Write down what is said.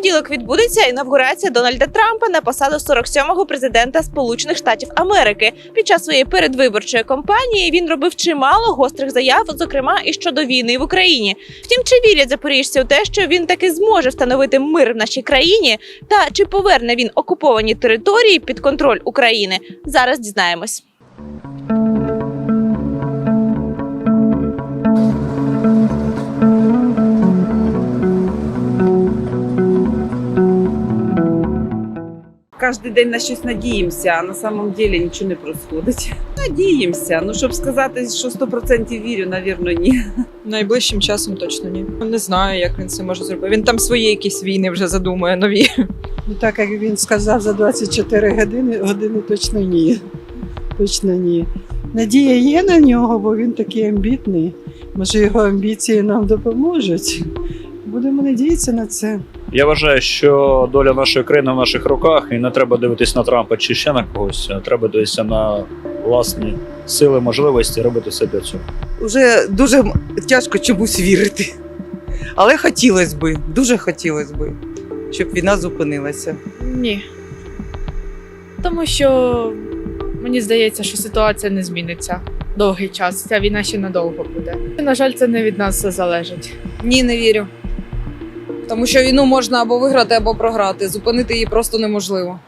понеділок відбудеться інавгурація Дональда Трампа на посаду 47-го президента Сполучених Штатів Америки. Під час своєї передвиборчої кампанії він робив чимало гострих заяв, зокрема і щодо війни в Україні. Втім, чи вірять запоріжці у те, що він таки зможе встановити мир в нашій країні, та чи поверне він окуповані території під контроль України? Зараз дізнаємось. Кожен день на щось надіємося, а на самом деле нічого не происходить. Надіємося. Ну, щоб сказати, що 100% вірю, навірно, ні. Найближчим часом точно ні. Не знаю, як він це може зробити. Він там свої якісь війни вже задумує нові. Ну, так як він сказав, за 24 години, години точно ні. Точно ні. Надія є на нього, бо він такий амбітний. Може, його амбіції нам допоможуть. Будемо надіятися на це. Я вважаю, що доля нашої країни в наших руках, і не треба дивитись на Трампа чи ще на когось. а Треба дивитися на власні сили, можливості, робити все для цього. Уже дуже тяжко чомусь вірити. Але хотілося би, дуже хотілося би, щоб війна зупинилася. Ні. Тому що мені здається, що ситуація не зміниться довгий час. Ця війна ще надовго буде. На жаль, це не від нас залежить. Ні, не вірю. Тому що війну можна або виграти, або програти. Зупинити її просто неможливо.